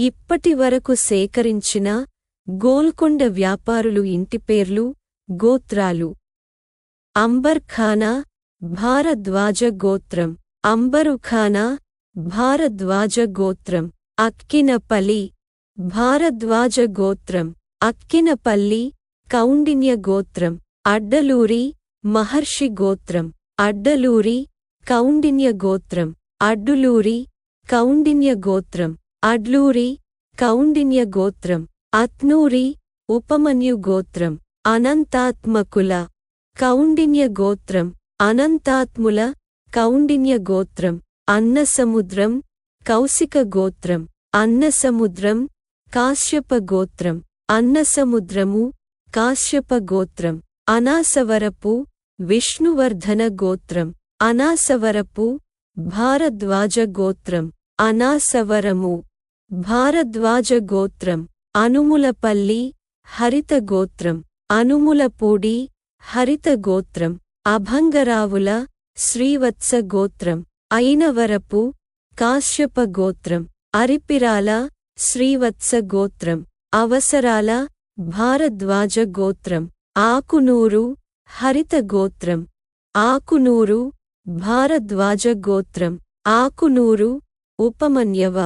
ఇప్పటి వరకు సేకరించిన గోల్కొండ వ్యాపారులు ఇంటిపేర్లు గోత్రాలు. అంబర్ఖానా భారద్వాజ గోత్రం. అంబరుఖానా భారద్వాజ గోత్రం. అక్కినపల్లి భారద్వాజ గోత్రం. అక్కినపల్లి కౌండిన్య గోత్రం. అడ్డలూరి మహర్షి గోత్రం. అడ్డలూరి కౌండిన్య గోత్రం. అడ్డులూరి కౌండిన్య గోత్రం. అడ్లూరి కౌండిన్య గోత్రం అత్నూరి ఉపమన్యు గోత్రం అనంతాత్మకుల కౌండిన్య గోత్రం అనంతాత్ముల కౌండిన్య గోత్రం అన్నసముద్రం కౌశిక గోత్రం అన్నసముద్రం కాశ్యప గోత్రం అన్నసముద్రము కాశ్యప గోత్రం అనాసవరపు విష్ణువర్ధన గోత్రం అనాసవరపు భారద్వాజ గోత్రం అనాసవరము. భారద్వాజ గోత్రం అనుములపల్లి హరిత గోత్రం అనుములపూడి హరిత గోత్రం అభంగరావుల శ్రీవత్స గోత్రం అయినవరపు కాశ్యప గోత్రం అరిపిరాల శ్రీవత్స గోత్రం అవసరాల భారద్వాజ గోత్రం ఆకునూరు హరిత గోత్రం ఆకునూరు భారద్వాజ గోత్రం ఆకునూరు ఉపమన్యవ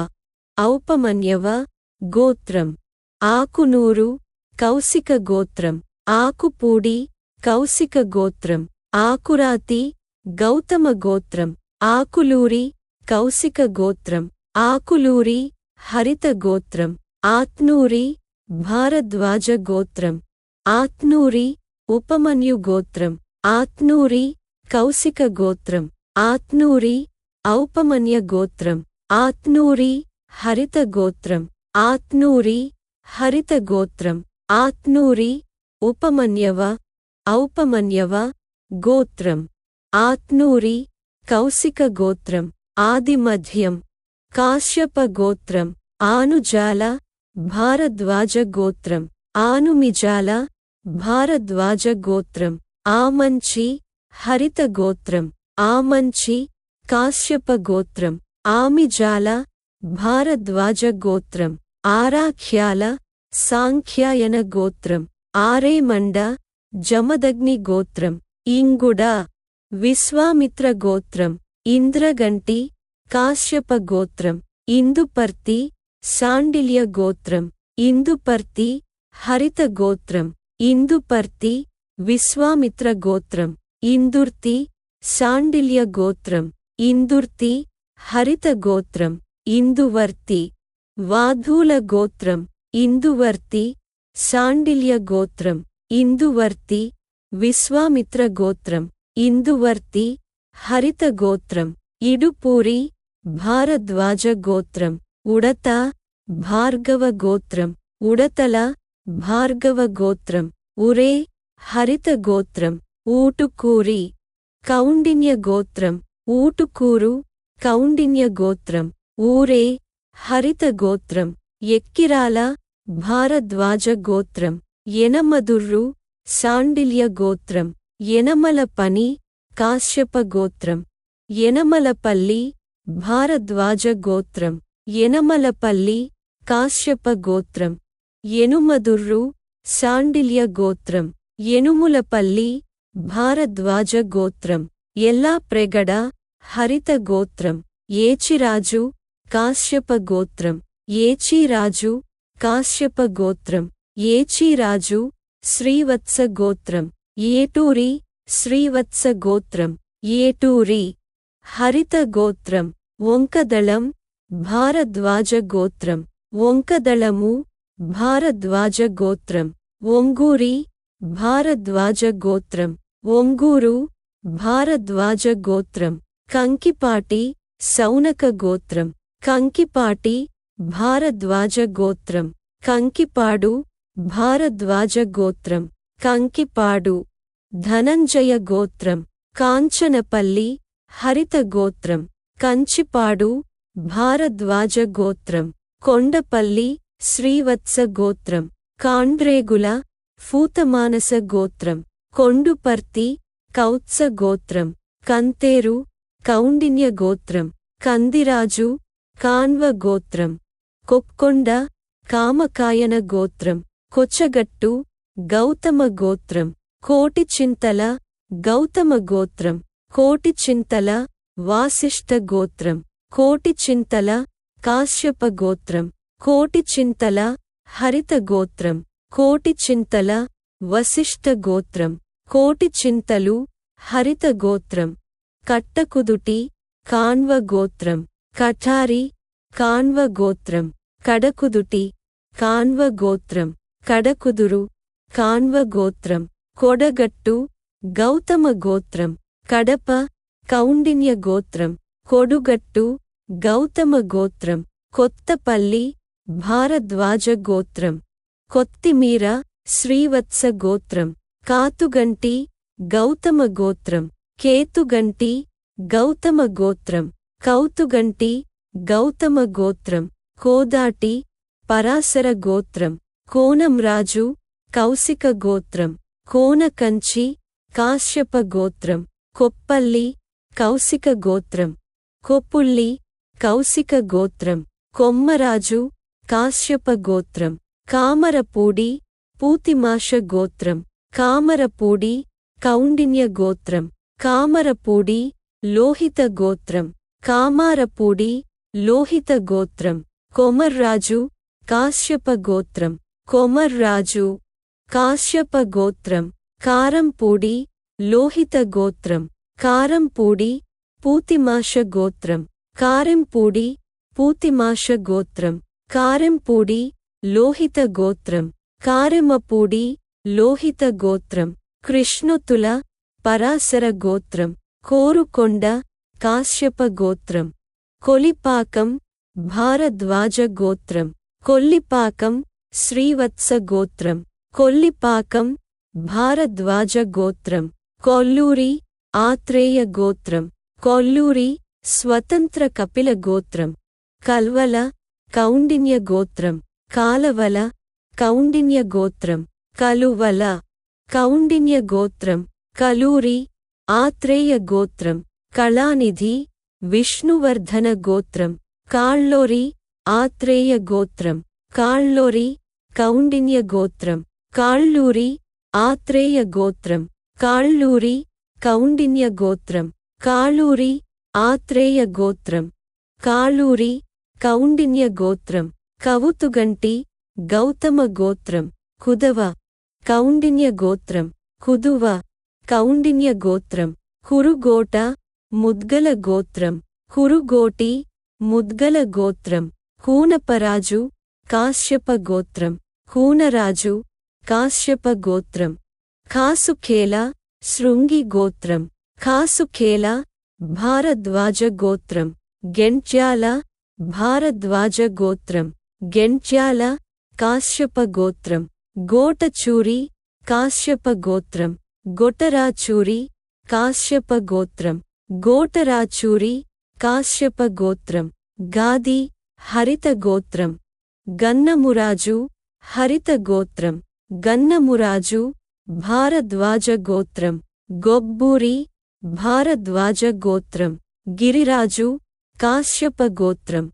ఔపమన్యవ గోత్రం. ఆకునూరు కౌశిక గోత్రం. ఆకుపూడి కౌశిక గోత్రం. ఆకురాతి గౌతమ గోత్రం. ఆకులూరి కౌశిక గోత్రం. ఆకులూరి హరిత గోత్రం. ఆత్నూరి భారద్వాజ గోత్రం. ఆత్నూరి ఉపమన్యు గోత్రం. ఆత్నూరి కౌశిక గోత్రం. ఆత్నూరి ఔపమన్య గోత్రం. ఆత్నూరి హరిత గోత్రం ఆత్నూరి హరిత గోత్రం ఆత్నూరి ఉపమన్యవ ఔపమన్యవ గోత్రం. ఆత్నూరి కౌశిక గోత్రం ఆదిమధ్యం. కాశ్యప గోత్రం ఆనుజాల భారద్వాజ గోత్రం ఆనుమిజాల భారద్వాజ గోత్రం ఆమంచి హరిత గోత్రం ఆమంచి కాశ్యప గోత్రం ఆమిజాల భారద్వాజ గోత్రం ఆరాఖ్యాల సాంఖ్యాయన గోత్రం ఆరేమండ జమదగ్ని గోత్రం ఇంగుడ విశ్వామిత్ర గోత్రం ఇంద్రగంటి కాశ్యప గోత్రం ఇందుపర్తి సాండిల్య గోత్రం ఇందుపర్తి హరిత గోత్రం ఇందుపర్తి విశ్వామిత్ర గోత్రం ఇందుర్తి సాండిల్య గోత్రం ఇందుర్తి హరిత గోత్రం ఇందువర్తి వాధూల గోత్రం ఇందువర్తి సాండిల్య గోత్రం ఇందువర్తి విశ్వామిత్ర గోత్రం ఇందువర్తి హరిత గోత్రం ఇడుపూరి భారద్వాజ గోత్రం ఉడత భార్గవ గోత్రం ఉడతల భార్గవ గోత్రం ఉరే హరిత గోత్రం ఊటుకూరి కౌండిన్య గోత్రం ఊటుకూరు కౌండిన్య గోత్రం ఊరే హరిత గోత్రం ఎక్కిరాల భారద్వాజ గోత్రం ఎనమదుర్రు సాండిల్య గోత్రం ఎనమల పని కాశ్యప గోత్రం ఎనమలపల్లి భారద్వాజ గోత్రం ఎనమలపల్లి కాశ్యప గోత్రం ఎనుమదుర్రు సాండిల్య గోత్రం ఎనుములపల్లి భారద్వాజ గోత్రం ఎల్లాప్రెగడ హరిత గోత్రం ఏచిరాజు కాశ్యప గోత్రం ఏచీరాజు కాశ్యప గోత్రం ఏచీరాజు శ్రీవత్స గోత్రం ఏటూరి శ్రీవత్స గోత్రం ఏటూరి హరిత గోత్రం వంకదళం భారద్వాజ గోత్రం వంకదళము భారద్వాజ గోత్రం ఒంగూరి భారద్వాజ గోత్రం ఒంగూరు భారద్వాజ గోత్రం కంకిపాటి సౌనక గోత్రం. కంకిపాటి భారద్వాజ గోత్రం. కంకిపాడు భారద్వాజ గోత్రం. కంకిపాడు ధనంజయ గోత్రం. కాంచనపల్లి హరిత గోత్రం. కంచిపాడు భారద్వాజ గోత్రం. కొండపల్లి శ్రీవత్స గోత్రం. కాండ్రేగుల ఫూతమానస గోత్రం. కొండుపర్తి కౌత్స గోత్రం. కంతేరు కౌండిన్య గోత్రం. కందిరాజు కాన్వ గోత్రం కొక్కొండ కామకాయన గోత్రం కొచ్చగట్టు గౌతమ గోత్రం కోటి చింతల గౌతమ గోత్రం కోటి చింతల వాసిష్ఠ గోత్రం కోటి చింతల కాశ్యప గోత్రం కోటి చింతల హరిత గోత్రం కోటి చింతల వశిష్ఠ గోత్రం కోటి చింతలు హరిత గోత్రం కట్టకుదుటి కాన్వ గోత్రం. కఠారి కాన్వ గోత్రం కడకుదుటి కాన్వ గోత్రం కడకుదురు కాన్వ గోత్రం కొడగట్టు గౌతమ గోత్రం కడప కౌండిన్య గోత్రం కొడుగట్టు గౌతమ గోత్రం కొత్తపల్లి భారద్వాజ గోత్రం కొత్తిమీర శ్రీవత్స గోత్రం కాతుగంటి గౌతమ గోత్రం కేతుగంటి గౌతమ గోత్రం. కౌతుగంటి గౌతమ గోత్రం కోదాటి పరాశర గోత్రం కోనంరాజు కౌశిక గోత్రం కోనకంచి కాశ్యప గోత్రం కొప్పల్లి కౌశిక గోత్రం కొప్పుల్లి కౌశిక గోత్రం కొమ్మరాజు కాశ్యప గోత్రం కామరపూడి పూతిమాష గోత్రం కామరపూడి కౌండిన్య గోత్రం కామరపూడి లోహిత గోత్రం కామారపూడి లోహిత గోత్రం కొమర్రాజు కాశ్యప గోత్రం కొమర్రాజు కాశ్యప గోత్రం కారంపూడి లోహిత గోత్రం కారంపూడి పూతిమాష గోత్రం కారెంపూడి పూతిమాష గోత్రం కారెంపూడి లోహిత గోత్రం కారెమపూడి లోహిత గోత్రం కృష్ణుతుల పరాశర గోత్రం కోరుకొండ కాశ్యప గోత్రం. కొలిపాకం భారద్వాజ గోత్రం. కొల్లిపాకం శ్రీవత్స గోత్రం. కొల్లిపాకం భారద్వాజ గోత్రం. కొల్లూరి ఆత్రేయ గోత్రం. కొల్లూరి స్వతంత్ర కపిల గోత్రం. కల్వల కౌండిన్య గోత్రం. కాలవల కౌండిన్య గోత్రం. కలువల కౌండిన్య గోత్రం. కలూరి ఆత్రేయ గోత్రం. కళానిధి విష్ణువర్ధన గోత్రం కాళ్ళోరి ఆత్రేయ గోత్రం కాళ్ళోరి కౌండిన్య గోత్రం కాళ్ళూరి ఆత్రేయ గోత్రం కాళ్ళూరి కౌండిన్య గోత్రం కాళూరి ఆత్రేయ గోత్రం కాళూరి కౌండిన్య గోత్రం కవుతుగంటి గౌతమ గోత్రం కుదవ కౌండిన్య గోత్రం కుదువ కౌండిన్య గోత్రం కురుగోట ముద్గల గోత్రం కురుగోటి ముద్గల గోత్రం కూనపరాజు కాశ్యప గోత్రం కూనరాజు కాశ్యప గోత్రం కాసుఖేల శృంగి గోత్రం కాసుఖేల భారద్వాజ గోత్రం గెంట్యాల భారద్వాజ గోత్రం గెంట్యాల కాశ్యప గోత్రం గోటచూరి కాశ్యప గోత్రం గొటరాచూరి కాశ్యప గోత్రం గోటరాచూరి కాశ్యప గోత్రం గాది హరిత గోత్రం గన్నమురాజు హరిత గోత్రం గన్నమురాజు భారద్వాజ గోత్రం గొబ్బూరి భారద్వాజ గోత్రం గిరిరాజు కాశ్యప గోత్రం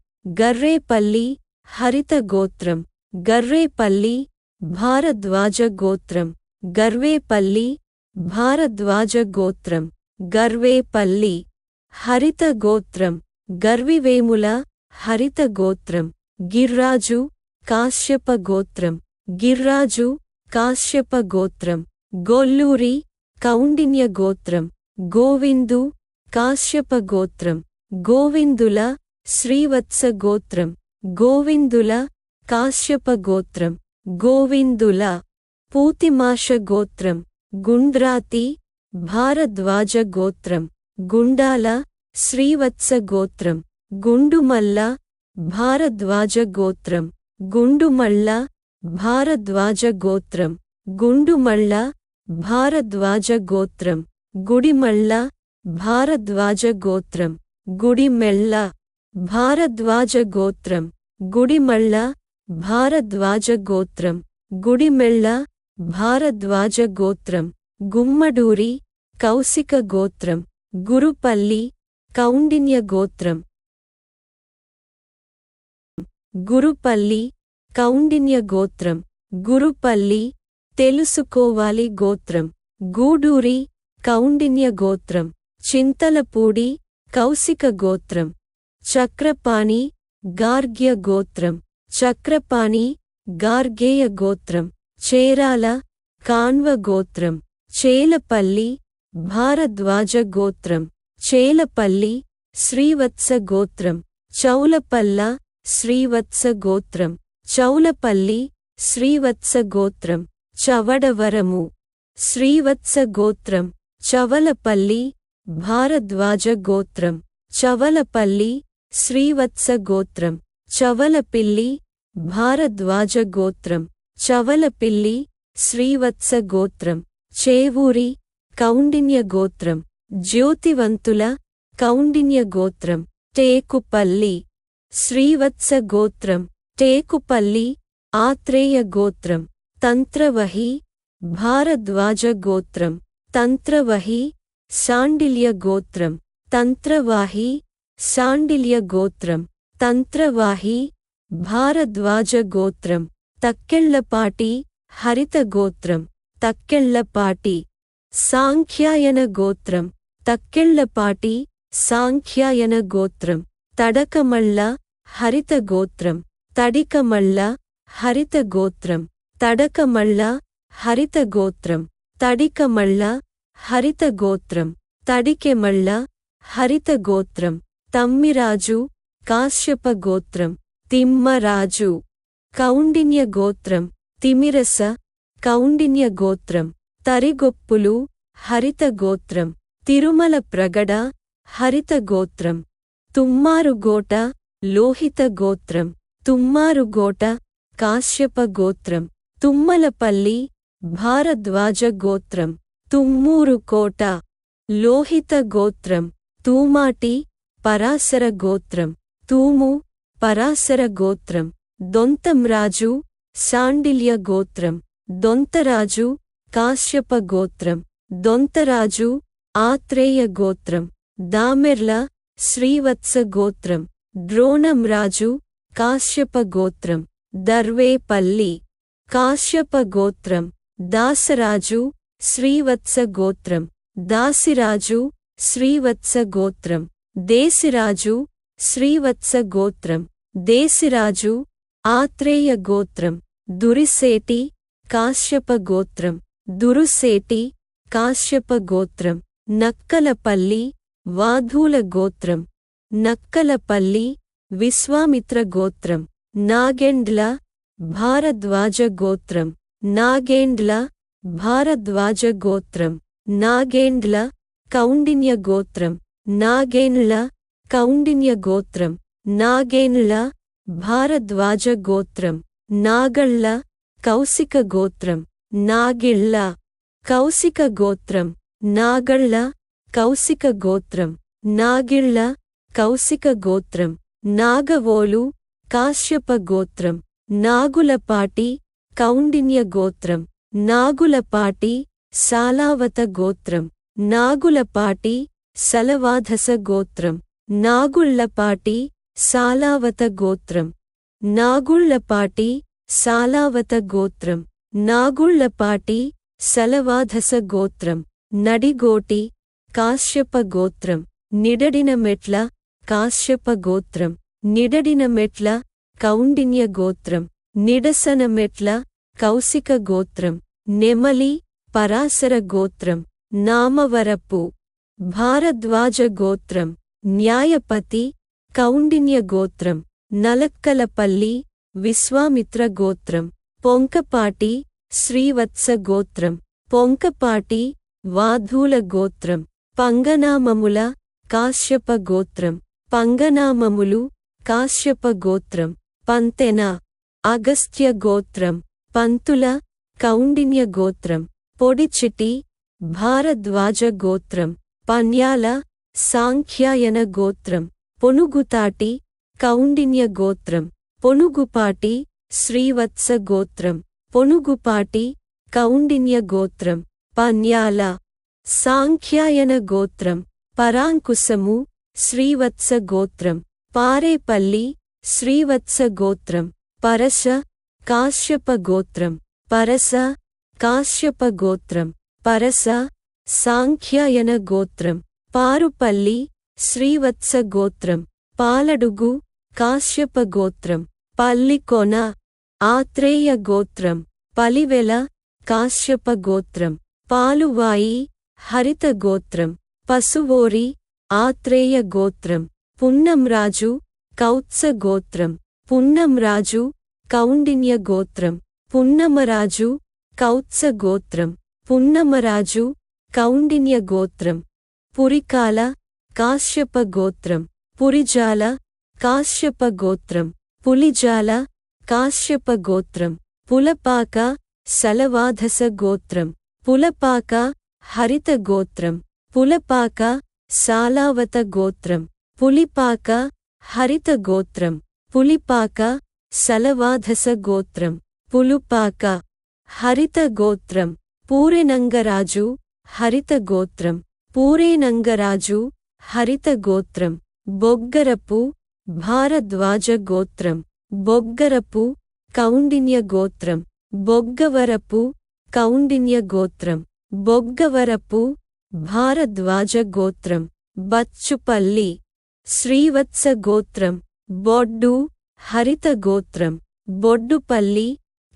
గర్వేపల్లి గర్వేపల్లి హరిత గోత్రం గర్వివేముల హరిత గోత్రం గిర్రాజు కాశ్యప గోత్రం గిర్రాజు కాశ్యప గోత్రం గొల్లూరి కౌండిన్య గోత్రం గోవిందు కాశ్యప గోత్రం గోవిందుల శ్రీవత్స గోత్రం గోవిందుల కాశ్యప గోత్రం గోవిందుల పూతిమాష గోత్రం గుండ్రాతి భారద్వాజ గోత్రం గుండాల శ్రీవత్స గోత్రం గుండుమల్ల భారద్వాజ గోత్రం గుండుమళ్ళ భారద్వాజ గోత్రం గుండుమళ్ళ భారద్వాజ గోత్రం గుడిమళ్ళ భారద్వాజ గోత్రం గుడిమెళ్ళ భారద్వాజ గోత్రం గుడిమళ్ళ భారద్వాజ గోత్రం గుడిమెళ్ళ భారద్వాజ గోత్రం. గుమ్మడూరి కౌశిక గోత్రం గురుపల్లి కౌండిన్య గోత్రం. గురుపల్లి కౌండిన్య గోత్రం. గురుపల్లి తెలుసుకోవాలి గోత్రం. గూడూరి కౌండిన్య గోత్రం. చింతలపూడి కౌశిక గోత్రం. చక్రపాణి గార్గ్య గోత్రం. చక్రపాణి గార్గేయ గోత్రం. చేరాల కాన్వ గోత్రం. చేలపల్లి భారద్వాజ గోత్రం చేలపల్లి శ్రీవత్స గోత్రం చౌలపల్ల శ్రీవత్స గోత్రం చౌలపల్లి శ్రీవత్స గోత్రం చవడవరము శ్రీవత్స గోత్రం చవలపల్లి భారద్వాజ గోత్రం చవలపల్లి శ్రీవత్స గోత్రం చవలపిల్లి భారద్వాజ గోత్రం చవలపిల్లి శ్రీవత్స గోత్రం. చేవూరి కౌండిన్య గోత్రం జ్యోతివంతుల కౌండిన్య గోత్రం టేకుపల్లి శ్రీవత్స గోత్రం టేకుపల్లి ఆత్రేయ గోత్రం తంత్రవహి భారద్వాజ గోత్రం తంత్రవహి శాండిల్య గోత్రం తంత్రవాహి శాండిల్య గోత్రం తంత్రవాహి భారద్వాజ గోత్రం తక్కెళ్ళపాటి హరిత గోత్రం తక్కెళ్ళపాటి సాంఖ్యాయన గోత్రం. తక్కెళ్ళపాటి సాంఖ్యాయన గోత్రం. తడకమళ్ళ హరిత గోత్రం. తడికమళ్ళ హరిత గోత్రం. తడకమళ్ళ హరిత గోత్రం. తడికమళ్ళ హరిత గోత్రం. తడికెమళ్ళ హరిత గోత్రం. తమ్మిరాజు కాశ్యప గోత్రం. తిమ్మరాజు. కౌండిన్య గోత్రం. తిమిరస కౌండిన్య గోత్రం తరిగొప్పులు హరిత గోత్రం తిరుమల ప్రగడ హరిత గోత్రం తుమ్మారుగోట లోహిత గోత్రం తుమ్మారుగోట కాశ్యప గోత్రం తుమ్మలపల్లి భారద్వాజ గోత్రం తుమ్మూరుకోట లోహిత గోత్రం తూమాటి పరాశర గోత్రం తూము పరాశర గోత్రం దొంతంరాజు శాండిల్య గోత్రం. దొంతరాజు కాశ్యప గోత్రం. దొంతరాజు ఆత్రేయ గోత్రం. దామెర్ల శ్రీవత్స గోత్రం. ద్రోణంరాజు కాశ్యప గోత్రం. దర్వేపల్లి కాశ్యప గోత్రం. దాసరాజు శ్రీవత్స గోత్రం. దాసిరాజు శ్రీవత్స గోత్రం. దేశిరాజు శ్రీవత్స గోత్రం. దేశిరాజు ఆత్రేయ గోత్రం. దురిసేటి కాశ్యప గోత్రం దురుసేటి కాశ్యప గోత్రం నక్కలపల్లి వాధూల గోత్రం నక్కలపల్లి విశ్వామిత్ర గోత్రం నాగెండ్ల భారద్వాజ గోత్రం నాగేండ్ల భారద్వాజ గోత్రం నాగేండ్ల కౌండిన్య గోత్రం నాగేండ్ల కౌండిన్య గోత్రం నాగేండ్ల భారద్వాజ గోత్రం నాగళ్ళ కౌశిక గోత్రం నాగిళ్ళ. కౌశిక గోత్రం నాగళ్ళ. కౌశిక గోత్రం నాగిళ్ళ. కౌశిక గోత్రం నాగవోలు. కాశ్యప గోత్రం నాగులపాటి. కౌండిన్య గోత్రం నాగులపాటి. సాలావత గోత్రం నాగులపాటి. సలవాధస గోత్రం నాగుళ్ళపాటి సాలావత గోత్రం నాగుళ్ళపాటి సాలావత గోత్రం నాగుళ్ళపాటి సలవాధస గోత్రం నడిగోటి కాశ్యప గోత్రం నిడడిన మెట్ల కాశ్యప గోత్రం నిడడిన మెట్ల కౌండిన్య గోత్రం నిడసన మెట్ల కౌశిక గోత్రం నెమలి పరాశర గోత్రం నామవరపు భారద్వాజ గోత్రం న్యాయపతి కౌండిన్య గోత్రం నలక్కలపల్లి విశ్వామిత్ర గోత్రం. పొంకపాటి శ్రీవత్స గోత్రం. పొంకపాటి వాధూల గోత్రం. పంగనామముల కాశ్యప గోత్రం. పంగనామములు కాశ్యప గోత్రం. పంతెన అగస్త్య గోత్రం. పంతుల కౌండిన్య గోత్రం. పొడిచిటి భారద్వాజ గోత్రం. పన్యాల సాంఖ్యాయన గోత్రం. పొనుగుతాటి కౌండిన్య గోత్రం. పొనుగుపాటి శ్రీవత్స గోత్రం పొనుగుపాటి కౌండిన్య గోత్రం పన్యాల సాంఖ్యాయన గోత్రం పరాంకుశము శ్రీవత్స గోత్రం పారేపల్లి శ్రీవత్స గోత్రం పరస కాశ్యప గోత్రం పరస కాశ్యప గోత్రం పరస సాంఖ్యాయన గోత్రం పారుపల్లి శ్రీవత్స గోత్రం పాలడుగు కాశ్యప గోత్రం పల్లికొన ఆత్రేయ గోత్రం పలివెల కాశ్యప గోత్రం పాలువాయి హరిత గోత్రం పసువోరి ఆత్రేయ గోత్రం పున్నంరాజు కౌత్స గోత్రం పున్నంరాజు కౌండిన్య గోత్రం పున్నమరాజు కౌత్స గోత్రం పున్నమరాజు కౌండిన్య గోత్రం పురికాల కాశ్యప గోత్రం పురిజాల కాశ్యప గోత్రం పులిజాల కాశ్యప గోత్రం పులపాక సలవాధస గోత్రం పులపాక హరిత గోత్రం పులపాక సాలావత గోత్రం పులిపాక హరిత గోత్రం పులిపాక సలవాధస గోత్రం పులుపాక హరిత గోత్రం పూరెనంగరాజు హరిత గోత్రం పూరేనంగరాజు హరిత గోత్రం బొగ్గరపు భారద్వాజ గోత్రం బొగ్గరపు కౌండిన్య గోత్రం బొగ్గవరపు కౌండిన్య గోత్రం బొగ్గవరపు భారద్వాజ గోత్రం బచ్చుపల్లి శ్రీవత్స గోత్రం బొడ్డు హరిత గోత్రం బొడ్డుపల్లి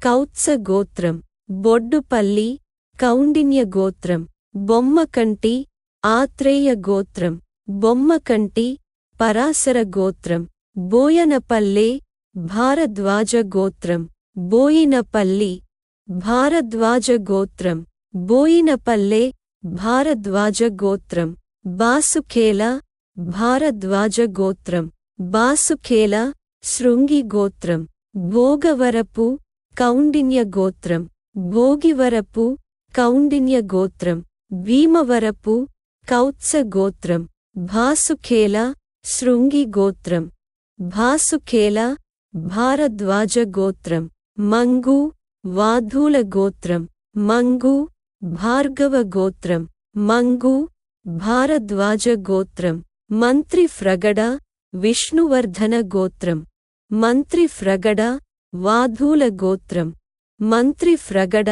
కౌత్స గోత్రం బొడ్డుపల్లి కౌండిన్య గోత్రం బొమ్మకంటి ఆత్రేయ గోత్రం బొమ్మకంటి పరాశర గోత్రం బోయనపల్లె భారద్వాజ గోత్రం బోయినపల్లి భారద్వాజ గోత్రం బోయినపల్లె భారద్వాజ గోత్రం బాసుఖేల భారద్వాజ గోత్రం బాసుఖేల శృంగి గోత్రం భోగవరపు కౌండిన్య గోత్రం భోగివరపు కౌండిన్య గోత్రం భీమవరపు కౌత్స గోత్రం భాసుఖేల శృంగి గోత్రం భాసుఖేల భారద్వాజ గోత్రం మంగు వాధూల గోత్రం మంగు భార్గవ గోత్రం మంగు భారద్వాజ గోత్రం మంత్రి ఫ్రగడ విష్ణువర్ధన గోత్రం మంత్రి ఫ్రగడ వాధూల గోత్రం మంత్రి ఫ్రగడ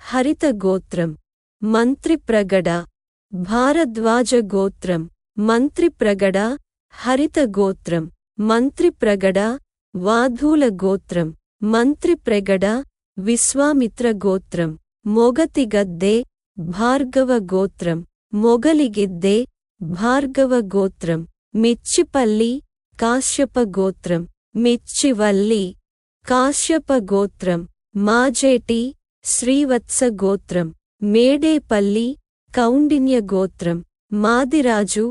హరిత గోత్రం మంత్రి ప్రగడ భారద్వాజ గోత్రం మంత్రి ప్రగడ హరిత గోత్రం మంత్రి ప్రగడ వాధూల గోత్రం మంత్రి ప్రగడ విశ్వామిత్ర గోత్రం మొగతిగద్దే భార్గవ గోత్రం మొగలిగిద్దే భార్గవ గోత్రం మిచ్చిపల్లి కాశ్యప గోత్రం మిచ్చివల్లి కాశ్యప గోత్రం మాజేటి శ్రీవత్స గోత్రం మేడేపల్లి కౌండిన్య గోత్రం మాదిరాజు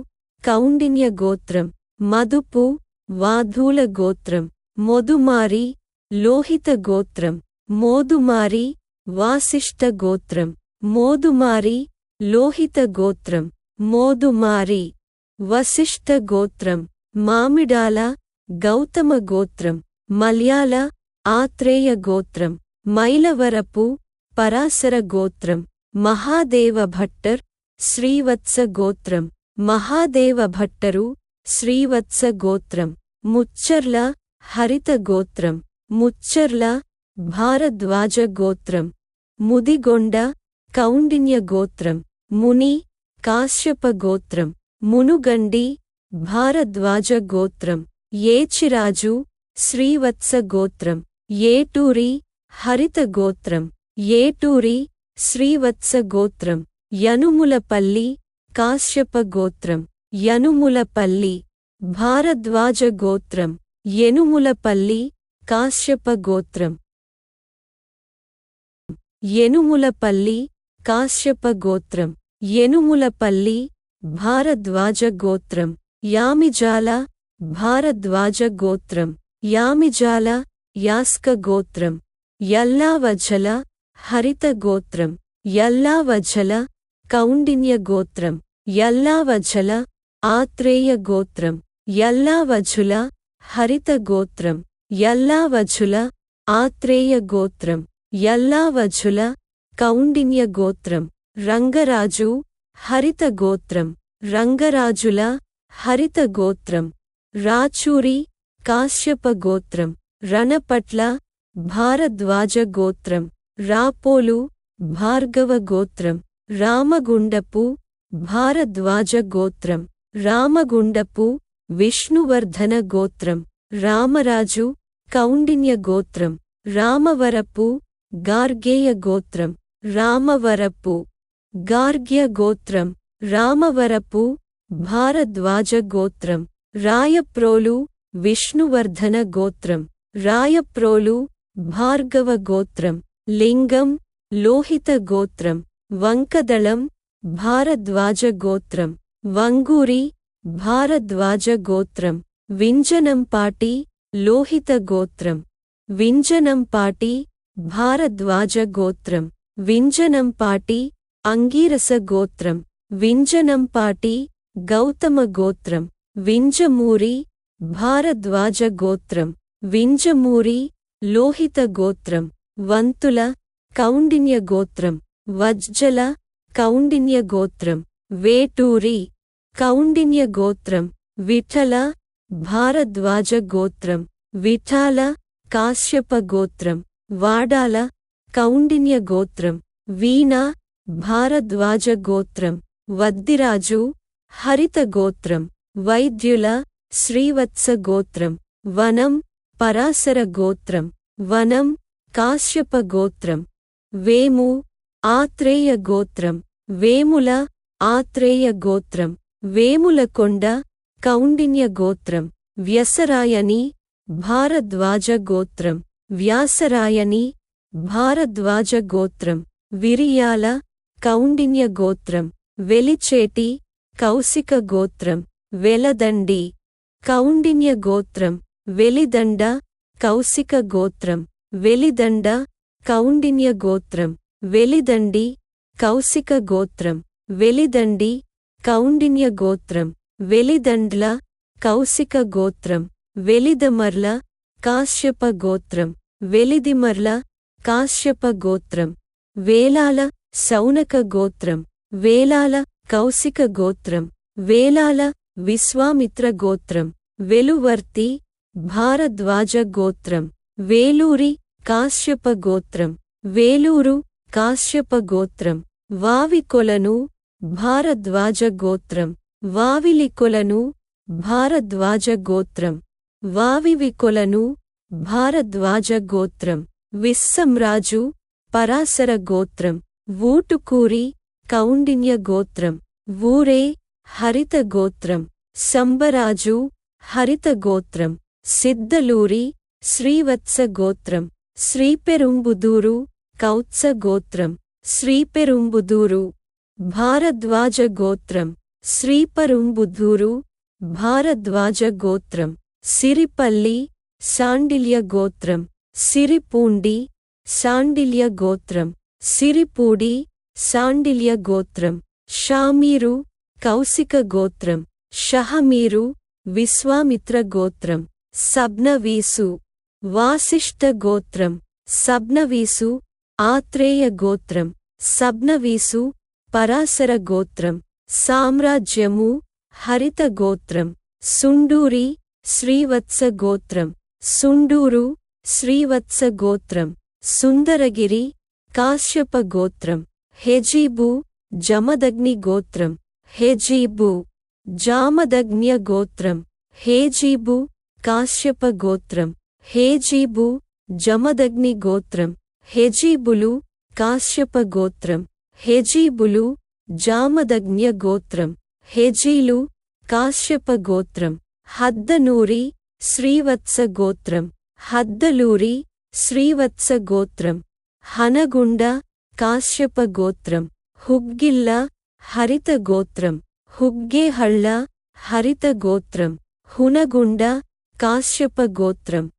కౌండిన్య గోత్రం మదుపు వాధూల గోత్రం మొదుమారి లోహిత గోత్రం మోదుమారి వాసిష్ఠ గోత్రం మోదుమారి లోహిత గోత్రం మోదుమారి వసిష్ఠ గోత్రం మామిడాల గౌతమ గోత్రం మల్యాల ఆత్రేయ గోత్రం మైలవరపు పరాశర గోత్రం మహాదేవ భట్టర్ శ్రీవత్స గోత్రం. మహాదేవ భట్టరు శ్రీవత్స గోత్రం ముచ్చర్ల హరిత గోత్రం ముచ్చర్ల భారద్వాజ గోత్రం ముదిగొండ కౌండిన్య గోత్రం ముని కాశ్యప గోత్రం మునుగండి భారద్వాజ గోత్రం ఏచిరాజు శ్రీవత్స గోత్రం ఏటూరి హరిత గోత్రం ఏటూరి శ్రీవత్స గోత్రం యనుములపల్లి కాశ్యప గోత్రం యనుములపల్లి భారద్వాజ గోత్రం యనుములపల్లి కాశ్యప గోత్రం. యనుములపల్లి కాశ్యప గోత్రం యనుములపల్లి భారద్వాజ గోత్రం యామిజాల భారద్వాజ గోత్రం యామిజాల యాస్క గోత్రం యల్లావజల హరిత గోత్రం యల్లావజల కౌండిన్య గోత్రం యల్లావఝల ఆత్రేయ గోత్రం యల్లావఝుల హరిత గోత్రం యల్లావఝుల ఆత్రేయ గోత్రం యల్లావఝుల కౌండిన్య గోత్రం రంగరాజు హరిత గోత్రం రంగరాజుల హరిత గోత్రం రాచూరి కాశ్యప గోత్రం రణపట్ల భారద్వాజ గోత్రం రాపోలు భార్గవ గోత్రం. రామగుండపు భారద్వాజ గోత్రం రామగుండపు విష్ణువర్ధన గోత్రం రామరాజు కౌండిన్య గోత్రం రామవరపు గార్గేయ గోత్రం రామవరపు గార్గ్య గోత్రం రామవరపు భారద్వాజ గోత్రం రాయప్రోలు విష్ణువర్ధన గోత్రం రాయప్రోలు భార్గవ గోత్రం లింగం లోహిత గోత్రం. వంకదళం భారద్వాజ గోత్రం వంగూరి భారద్వాజ గోత్రం వింజనంపాటి లోహిత గోత్రం వింజనంపాటి భారద్వాజ గోత్రం వింజనంపాటి అంగీరస గోత్రం వింజనంపాటి గౌతమ గోత్రం వింజమూరి భారద్వాజ గోత్రం వింజమూరి లోహిత గోత్రం వంతుల కౌండిన్య గోత్రం వజ్జల కౌండిన్య గోత్రం వేటూరి కౌండిన్య గోత్రం విఠల భారద్వాజ గోత్రం విఠాల కాశ్యప గోత్రం వాడాల కౌండిన్య గోత్రం వీణ భారద్వాజ గోత్రం వద్దిరాజు హరిత గోత్రం వైద్యుల శ్రీవత్స గోత్రం వనం పరాశర గోత్రం వనం కాశ్యప గోత్రం వేము ఆత్రేయ గోత్రం వేముల ఆత్రేయ గోత్రం వేములకొండ కౌండిన్య గోత్రం వ్యసరాయని భారద్వాజ గోత్రం వ్యాసరాయని భారద్వాజ గోత్రం విరియాల కౌండిన్య గోత్రం వెలిచేటి కౌశిక గోత్రం వెలదండి కౌండిన్య గోత్రం వెలిదండ కౌశిక గోత్రం వెలిదండ కౌండిన్య గోత్రం. వెలిదండి కౌశిక గోత్రం వెలిదండి కౌండిన్య గోత్రం వెలిదండ్ల కౌశిక గోత్రం వెలిదమర్ల కాశ్యప గోత్రం వెలిదిమర్ల కాశ్యప గోత్రం వేలాల శౌనక గోత్రం వేలాల కౌశిక గోత్రం వేలాల విశ్వామిత్ర గోత్రం వెలువర్తి భారద్వాజ గోత్రం వేలూరి కాశ్యప గోత్రం వేలూరు కాశ్యప గోత్రం వావికొలను భారద్వాజ గోత్రం వావిలికొలను భారద్వాజ గోత్రం వావివికొలను భారద్వాజ గోత్రం విస్సంరాజు పరాశర గోత్రం వూటుకూరి కౌండిన్య గోత్రం వూరే హరిత గోత్రం సంబరాజు హరిత గోత్రం సిద్ధలూరి శ్రీవత్స గోత్రం శ్రీపెరుంబుదూరు కౌత్స గోత్రం శ్రీపెరుంబుదూరు భారద్వాజ గోత్రం శ్రీపరుంబుదూరు భారద్వాజ గోత్రం సిరిపల్లి శాండిల్య గోత్రం సిరిపూండి శాండిల్య గోత్రం సిరిపూడి శాండిల్య గోత్రం షామీరు కౌశిక గోత్రం షహమీరు విశ్వామిత్ర గోత్రం సబ్నవీసు వాసిష్ఠ గోత్రం సబ్నవీసు ఆత్రేయ గోత్రం సబ్నవీసు పరాశర గోత్రం సామ్రాజ్యము హరిత గోత్రం సుండూరి శ్రీవత్స గోత్రం సుండూరు శ్రీవత్స గోత్రం సుందరగిరి కాశ్యప గోత్రం హెజీబు జమదగ్ని గోత్రం హెజీబు జామదగ్న్య గోత్రం హేజీబు కాశ్యప గోత్రం హేజీబు జమదగ్ని గోత్రం. హెజీబులు కాశ్యప గోత్రం. హెజీబులు జామదగ్న్య గోత్రం. హెజీలు కాశ్యప గోత్రం. హద్దనూరి శ్రీవత్స గోత్రం. హద్దలూరి శ్రీవత్స గోత్రం. హనగుండ కాశ్యప గోత్రం. హుగ్గిల్ల హరిత గోత్రం. హుగ్గేహళ్ళ హరిత గోత్రం. హునగుండ కాశ్యప గోత్రం.